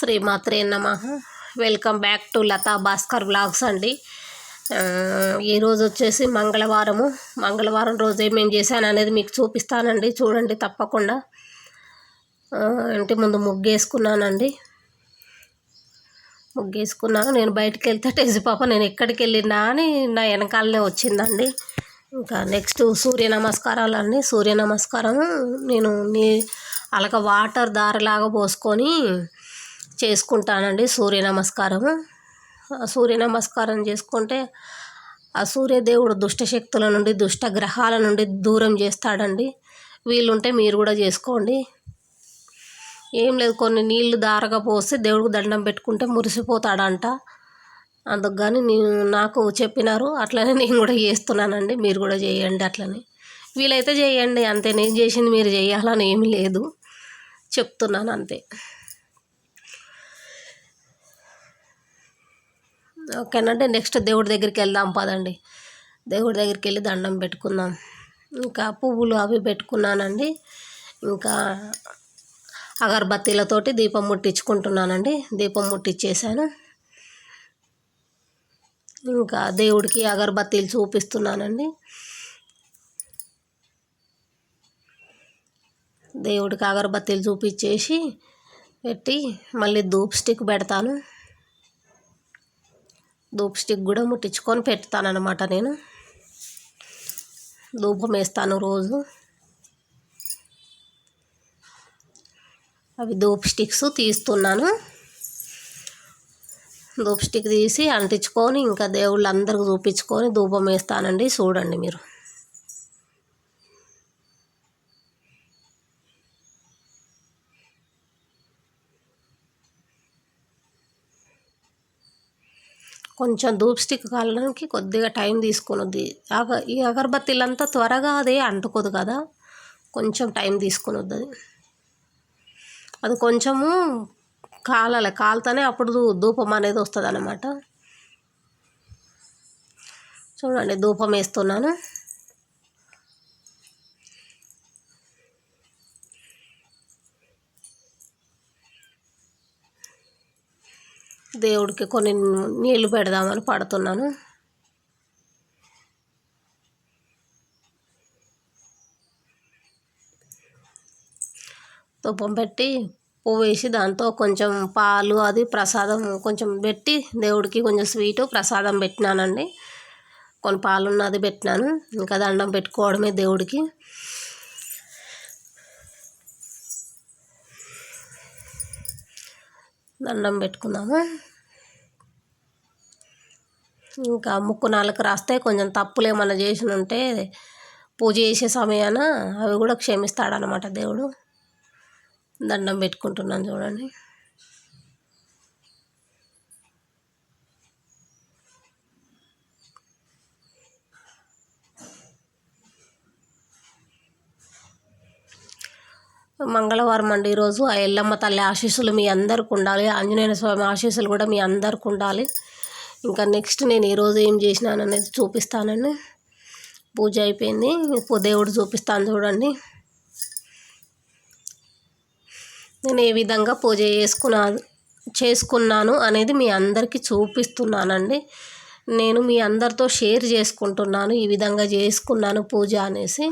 శ్రీమాత్రే నమ. Welcome back to Latha Bhaskar blogs అండి. ఈరోజు వచ్చేసి మంగళవారము. మంగళవారం రోజు ఏమేం చేశాను అనేది మీకు చూపిస్తానండి. చూడండి తప్పకుండా. ఇంటి ముందు ముగ్గేసుకున్నానండి. ముగ్గేసుకున్నాను. నేను బయటికి వెళ్తే టెజి పాప నేను ఎక్కడికి వెళ్ళినా అని నా వెనకాలనే వచ్చిందండి. ఇంకా నెక్స్ట్ సూర్య నమస్కారాలు అండి సూర్య నమస్కారం నేను నీ అలాగ వాటర్ దారలాగా పోసుకొని చేసుకుంటానండి సూర్య నమస్కారము. ఆ సూర్య నమస్కారం చేసుకుంటే ఆ సూర్యదేవుడు దుష్ట శక్తుల నుండి దుష్ట గ్రహాల నుండి దూరం చేస్తాడండి. వీలుంటే మీరు కూడా చేసుకోండి. ఏం లేదు కొన్ని నీళ్ళు దారగా పోసి దేవుడికి దండం పెట్టుకుంటే మురిసిపోతాడంట. అందుకు కానీ నేను నాకు చెప్పినారు అట్లనే నేను కూడా చేస్తున్నానండి. మీరు కూడా చేయండి అట్లనే. వీలైతే చేయండి అంతే. నేను చేసింది మీరు చేయాలని ఏమీ లేదు. చెప్తున్నాను అంతే. ఓకేనంటే నెక్స్ట్ దేవుడి దగ్గరికి వెళ్దాం పదండి. దేవుడి దగ్గరికి వెళ్ళి దండం పెట్టుకుందాం. ఇంకా పువ్వులు అవి పెట్టుకున్నానండి. ఇంకా అగరబత్తీలతోటి దీపం ముట్టించుకుంటున్నానండి. దీపం ముట్టించేసాను ఇంకా దేవుడికి అగరబత్తీలు చూపిస్తున్నానండి. దేవుడికి అగరబత్తీలు చూపించేసి పెట్టి మళ్ళీ ధూప్ స్టిక్ పెడతాను. ధూప్ స్టిక్ కూడా ముట్టించుకొని పెడతానమాట నేను. ధూపం వేస్తాను రోజు. అవి ధూప్ స్టిక్స్ తీస్తున్నాను. ధూప్ స్టిక్ తీసి అంటించుకొని ఇంకా దేవుళ్ళందరికి చూపించుకొని ధూపం వేస్తానండి. చూడండి మీరు. కొంచెం ధూప్ స్టిక్ కాలడానికి కొద్దిగా టైం తీసుకునుద్ది. అగ ఈ అగరబత్తీలంతా త్వరగా అదే అంటుకోదు కదా? కొంచెం టైం తీసుకునుద్ది అది. అది కొంచెము కాలాలి కాలుతూనే అప్పుడు ధూపం అనేది వస్తుంది అన్నమాట చూడండి ధూపం వేస్తున్నాను. దేవుడికి కొన్ని నీళ్ళు పెడదామని పడుతున్నాను. తుప్పం పెట్టి పువ్వు వేసి దాంతో కొంచెం పాలు అది ప్రసాదం కొంచెం పెట్టి దేవుడికి కొంచెం స్వీటు ప్రసాదం పెట్టినానండి. కొన్ని పాలు ఉన్నది పెట్టినాను. ఇంకా దండం పెట్టుకోవడమే దేవుడికి. దండం పెట్టుకున్నాము. ఇంకా ముక్కు నాలుగు రాస్తే కొంచెం తప్పులు ఏమైనా చేసి ఉంటే పూజ చేసే సమయాన అవి కూడా క్షమిస్తాడనమాట దేవుడు. దండం పెట్టుకుంటున్నాను చూడండి. మంగళవారం అండి. ఈరోజు ఆ ఎల్లమ్మ తల్లి ఆశీస్సులు మీ అందరికి ఉండాలి. ఆంజనేయ స్వామి ఆశీస్సులు కూడా మీ అందరికి ఉండాలి. ఇంకా నెక్స్ట్ నేను ఈరోజు ఏం చేసినాను అనేది చూపిస్తానండి. పూజ అయిపోయింది. ఇప్పుడు దేవుడు చూపిస్తాను చూడండి. నేను ఏ విధంగా పూజ చేసుకున్నా చేసుకున్నాను అనేది మీ అందరికీ చూపిస్తున్నానండి. నేను మీ అందరితో షేర్ చేసుకుంటున్నాను. ఈ విధంగా చేసుకున్నాను పూజ అనేసి.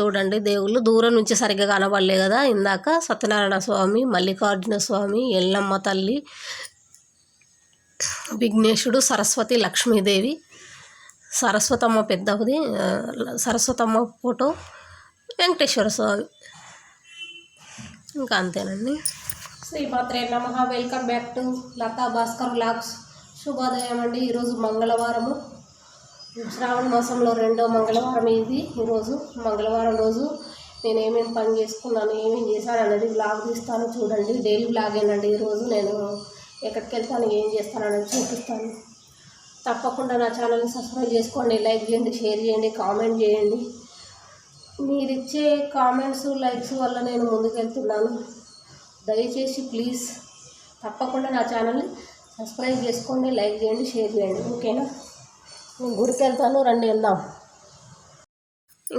చూడండి దేవుళ్ళు దూరం నుంచి సరిగ్గా కనబడలే కదా. ఇందాక సత్యనారాయణ స్వామి మల్లికార్జున స్వామి ఎల్లమ్మ తల్లి విఘ్నేశుడు సరస్వతి లక్ష్మీదేవి సరస్వతమ్మ పెద్దది సరస్వతమ్మ ఫోటో వెంకటేశ్వర స్వామి. ఇంకా అంతేనండి. శ్రీపాత్రే నమ. Welcome back to Latha Bhaskar blogs శుభోదయం అండి. ఈరోజు మంగళవారము. శ్రావణ మాసంలో రెండో మంగళవారం ఇది. ఈరోజు మంగళవారం రోజు నేను ఏమేమి పని చేసుకున్నాను ఏమేమి చేశాను అనేది బ్లాగ్ తీస్తాను చూడండి. డైలీ బ్లాగేనండి ఈరోజు. నేను ఎక్కడికి వెళ్తాను ఏం చేస్తాను అనేది చూపిస్తాను. తప్పకుండా నా ఛానల్ని సబ్స్క్రైబ్ చేసుకోండి లైక్ చేయండి షేర్ చేయండి కామెంట్ చేయండి. మీరు ఇచ్చే కామెంట్స్ లైక్స్ వల్ల నేను ముందుకెళ్తున్నాను. దయచేసి ప్లీజ్ తప్పకుండా నా ఛానల్ని సబ్స్క్రైబ్ చేసుకోండి లైక్ చేయండి షేర్ చేయండి. ఓకేనా నేను గుడికి వెళ్తాను రండి వెళ్దాం.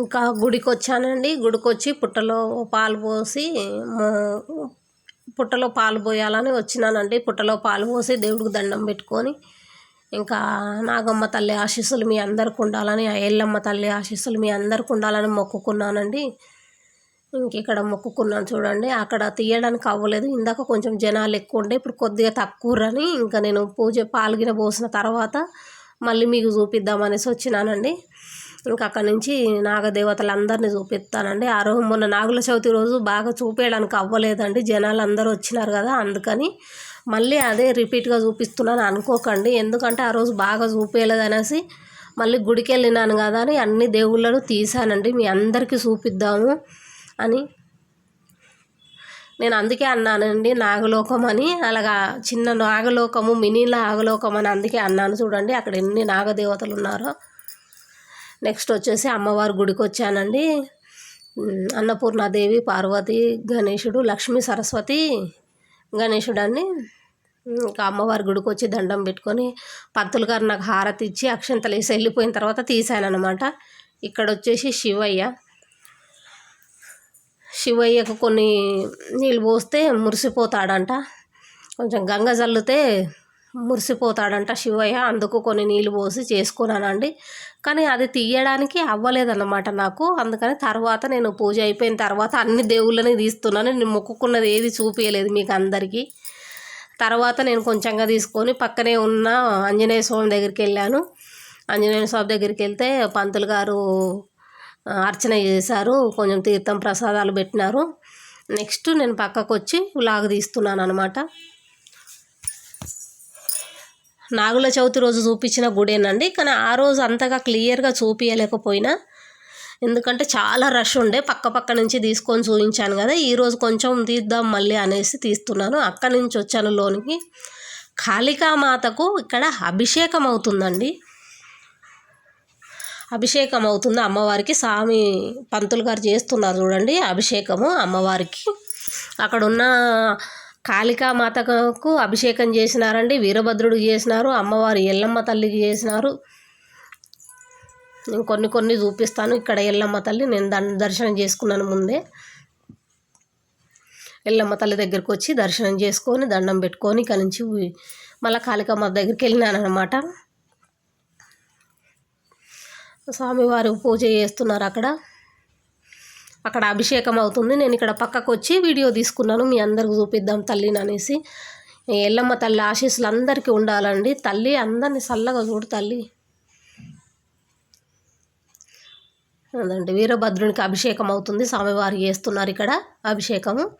ఇంకా గుడికి వచ్చానండి గుడికి వచ్చి పుట్టలో పాలు పోసి పుట్టలో పాలు పోయాలని వచ్చినానండి. పుట్టలో పాలు పోసి దేవుడికి దండం పెట్టుకొని ఇంకా నాగమ్మ తల్లి ఆశీస్సులు మీ అందరికి ఉండాలని ఆ ఎల్లమ్మ తల్లి ఆశీస్సులు మీ అందరికి ఉండాలని మొక్కుకున్నానండి. ఇంక ఇక్కడ మొక్కుకున్నాను చూడండి. అక్కడ తీయడానికి అవ్వలేదు. ఇందాక కొంచెం జనాలు ఎక్కువ ఉండే ఇప్పుడు కొద్దిగా తక్కువరని ఇంకా నేను పూజ పాల్గిన పోసిన తర్వాత మళ్ళీ మీకు చూపిద్దామనేసి వచ్చినానండి. ఇంకా అక్కడి నుంచి నాగదేవతలందరినీ చూపిస్తానండి. ఆ రోజు మొన్న నాగుల చవితి రోజు బాగా చూపించడానికి అవ్వలేదండి. జనాలు అందరూ వచ్చినారు కదా అందుకని మళ్ళీ అదే రిపీట్గా చూపిస్తున్నాను అనుకోకండి. ఎందుకంటే ఆ రోజు బాగా చూపించలేదు మళ్ళీ గుడికి వెళ్ళినాను కదా అని అన్ని దేవుళ్ళను తీసానండి మీ అందరికీ చూపిద్దాము అని నేను అందుకే అన్నానండి నాగలోకం అని. అలాగా చిన్న నాగలోకము మినీ నాగలోకం అని అందుకే అన్నాను చూడండి అక్కడ ఎన్ని నాగదేవతలు ఉన్నారో. నెక్స్ట్ వచ్చేసి అమ్మవారి గుడికి వచ్చానండి. అన్నపూర్ణాదేవి పార్వతి గణేశుడు లక్ష్మీ సరస్వతి గణేశుడు అని ఇంకా అమ్మవారి గుడికి వచ్చి దండం పెట్టుకొని పత్తులు గారు నాకు హారతి ఇచ్చి అక్షంతలు వేసి వెళ్ళిపోయిన తర్వాత తీసానమాట ఇక్కడ వచ్చేసి శివయ్య. శివయ్యకు కొన్ని నీళ్ళు పోస్తే మురిసిపోతాడంట. కొంచెం గంగ జల్లితే మురిసిపోతాడంట శివయ్య. అందుకు కొన్ని నీళ్ళు పోసి చేసుకున్నానండి. కానీ అది తీయడానికి అవ్వలేదన్నమాట నాకు. అందుకని తర్వాత నేను పూజ అయిపోయిన తర్వాత అన్ని దేవుళ్ళని తీస్తున్నాను. నేను మొక్కుకున్నది ఏది చూపించలేదు మీకు అందరికీ. తర్వాత నేను కొంచెంగా తీసుకొని పక్కనే ఉన్న ఆంజనేయ స్వామి దగ్గరికి వెళ్ళాను. ఆంజనేయ స్వామి దగ్గరికి వెళ్తే పంతులు గారు అర్చన చేశారు. కొంచెం తీర్థం ప్రసాదాలు పెట్టినారు. నెక్స్ట్ నేను పక్కకు వచ్చి వ్లాగ్ తీస్తున్నాను అనమాట నాగుల చవితి రోజు చూపించిన గుడేనండి కానీ ఆ రోజు అంతగా క్లియర్గా చూపించలేకపోయినా ఎందుకంటే చాలా రష్ ఉండే. పక్క పక్క నుంచి తీసుకొని చూపించాను కదా. ఈరోజు కొంచెం తీద్దాం మళ్ళీ అనేసి తీస్తున్నాను. అక్కడి నుంచి వచ్చాను లోనికి. కాళికామాతకు ఇక్కడ అభిషేకం అవుతుందండి. అభిషేకం అవుతుంది అమ్మవారికి. స్వామి పంతులు గారు చేస్తున్నారు చూడండి అభిషేకము అమ్మవారికి. అక్కడున్న కాళికామాతకు అభిషేకం చేసినారండి వీరభద్రుడికి చేసినారు అమ్మవారి ఎల్లమ్మ తల్లికి చేసినారు. నేను కొన్ని కొన్ని చూపిస్తాను ఇక్కడ ఎల్లమ్మ తల్లి నేను దాన్ని దర్శనం చేసుకున్నాను ముందే. ఎల్లమ్మ తల్లి దగ్గరికి వచ్చి దర్శనం చేసుకొని దండం పెట్టుకొని ఇక్కడి నుంచి మళ్ళీ కాళికమ్మ దగ్గరికి వెళ్ళినాను అనమాట స్వామివారు పూజ చేస్తున్నారు అక్కడ. అక్కడ అభిషేకం అవుతుంది. నేను ఇక్కడ పక్కకు వచ్చి వీడియో తీసుకున్నాను. మీ అందరికి చూపిద్దాం తల్లిని అనేసి. ఎల్లమ్మ తల్లి ఆశీస్సులు అందరికీ ఉండాలండి. తల్లి అందరిని చల్లగా చూడు తల్లి. అదండి. వీరభద్రునికి అభిషేకం అవుతుంది. స్వామివారు చేస్తున్నారు ఇక్కడ అభిషేకము.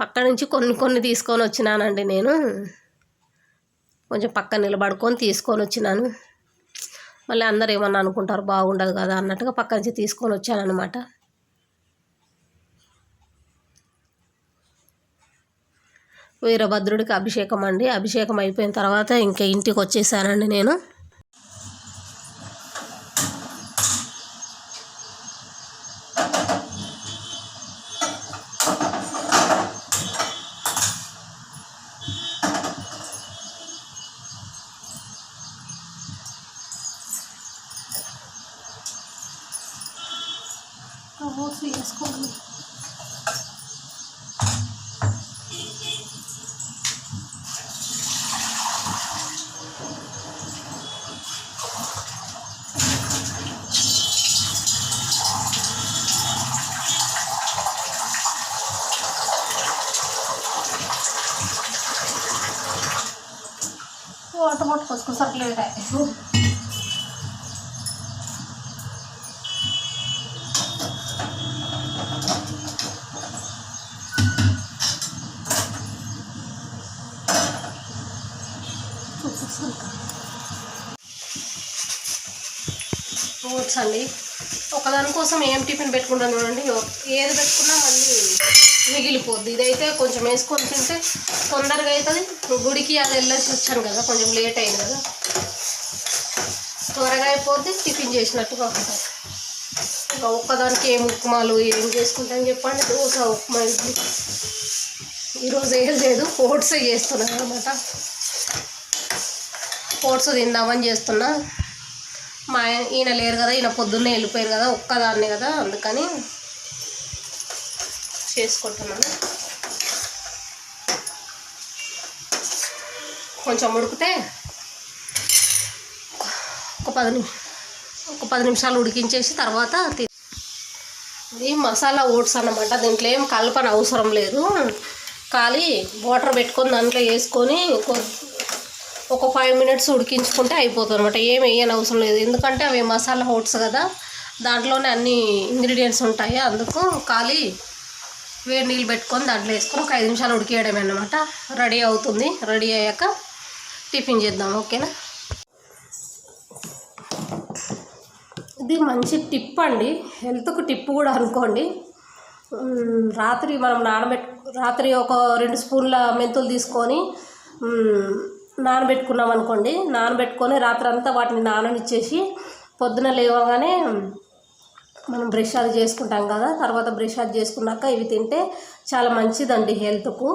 పక్క నుంచి కొన్ని కొన్ని తీసుకొని వచ్చినానండి నేను. కొంచెం పక్క నిలబడుకొని తీసుకొని వచ్చినాను. మళ్ళీ అందరు ఏమన్నా అనుకుంటారు బాగుండదు కదా అన్నట్టుగా పక్క నుంచి తీసుకొని వచ్చాను అనమాట వీరభద్రుడికి అభిషేకం అండి. అభిషేకం అయిపోయిన తర్వాత ఇంకా ఇంటికి వచ్చేసానండి నేను. వాటర్ పట్టుకొచ్చుకో eh, సర్లేట్ ఓట్స్ అండి ఒకదాని కోసం ఏం టిఫిన్ పెట్టుకుంటాను చూడండి. ఏది పెట్టుకున్నా మళ్ళీ మిగిలిపోద్ది. ఇదైతే కొంచెం వేసుకొని తింటే తొందరగా అవుతుంది గుడికి అది వెళ్ళేసి వచ్చాను కదా కొంచెం లేట్ అయింది కదా. త్వరగా అయిపోద్ది టిఫిన్ చేసినట్టుగా ఉంటుంది ఇంకా ఒక్కదానికి ఏం ఉప్మాలు ఏం చేసుకుంటాను చెప్పండి. దోశ ఉప్మా ఇడ్లీ. ఈరోజు ఏం లేదు ఓట్స్ చేస్తున్నాను అనమాట ఓట్స్ తిందామని చేస్తున్నా. మా ఈయన లేరు కదా ఈయన పొద్దున్నే వెళ్ళిపోయారు కదా ఒక్కదాన్ని కదా అందుకని చేసుకుంటున్నాను. కొంచెం ఉడికితే ఒక పది నిమి- ఒక పది నిమిషాలు ఉడికించేసి తర్వాత ఇది మసాలా ఓట్స్ అన్నమాట. దీంట్లో ఏం కలపని అవసరం లేదు. ఖాళీ వాటర్ పెట్టుకొని దాంట్లో వేసుకొని ఒక ఫైవ్ మినిట్స్ ఉడికించుకుంటే అయిపోతుంది అనమాట ఏం వేయని అవసరం లేదు. ఎందుకంటే అవి మసాలా ఓట్స్ కదా. దాంట్లోనే అన్ని ఇంగ్రీడియంట్స్ ఉంటాయి. అందుకు ఖాళీ వేడి నీళ్ళు పెట్టుకొని దాంట్లో వేసుకొని ఒక ఐదు నిమిషాలు ఉడికేయడమే అనమాట రెడీ అవుతుంది. రెడీ అయ్యాక టిఫిన్ చేద్దాం ఓకేనా? ఇది మంచి టిప్ అండి. హెల్త్కు టిప్ కూడా అనుకోండి. రాత్రి మనం నానబెట్టు రాత్రి ఒక రెండు స్పూన్ల మెంతులు తీసుకొని నానబెట్టుకున్నాం అనుకోండి నానబెట్టుకొని రాత్రి అంతా వాటిని నాననిచ్చేసి పొద్దున లేవగానే మనం బ్రష్ అది చేసుకుంటాం కదా తర్వాత బ్రష్ అది చేసుకున్నాక ఇవి తింటే చాలా మంచిదండి హెల్త్కు.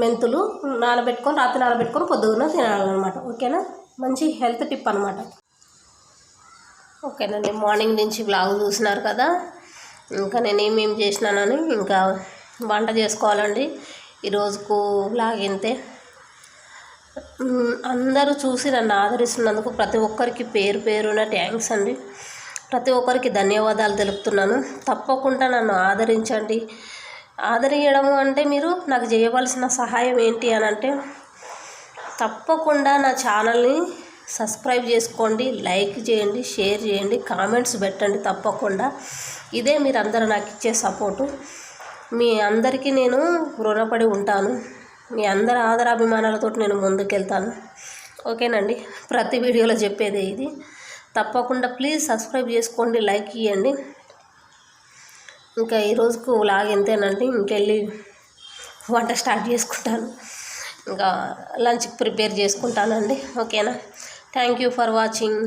మెంతులు నానబెట్టుకొని రాత్రి నానబెట్టుకొని పొద్దున్న తినాలన్నమాట. ఓకేనా? మంచి హెల్త్ టిప్ అనమాట ఓకేనండి మార్నింగ్ నుంచి బ్లాగ్ చూసినారు కదా. ఇంకా నేను ఏమేమి చేసినానని ఇంకా వంట చేసుకోవాలండి. ఈరోజుకు బ్లాగ్ ఇంతే అందరూ చూసి నన్ను ఆదరిస్తున్నందుకు ప్రతి ఒక్కరికి పేరు పేరున థ్యాంక్స్ అండి. ప్రతి ఒక్కరికి ధన్యవాదాలు తెలుపుతున్నాను. తప్పకుండా నన్ను ఆదరించండి. ఆదరించడం అంటే మీరు నాకు చేయవలసిన సహాయం ఏంటి అని అంటే తప్పకుండా నా ఛానల్ని సబ్స్క్రైబ్ చేసుకోండి లైక్ చేయండి షేర్ చేయండి కామెంట్స్ పెట్టండి తప్పకుండా. ఇదే మీరందరూ నాకు ఇచ్చే సపోర్టు. మీ అందరికీ నేను రుణపడి ఉంటాను. మీ అందరి ఆదరాభిమానాలతో నేను ముందుకెళ్తాను. ఓకేనండి? ప్రతి వీడియోలో చెప్పేదే ఇది. తప్పకుండా ప్లీజ్ సబ్స్క్రైబ్ చేసుకోండి లైక్ ఇవ్వండి ఇంకా ఈరోజుకు రోజుకు లాగ్ ఎంతేనండి? ఇంకెళ్ళి వంట స్టార్ట్ చేసుకుంటాను. ఇంకా లంచ్కి ప్రిపేర్ చేసుకుంటానండి. ఓకేనా? Thank you for watching.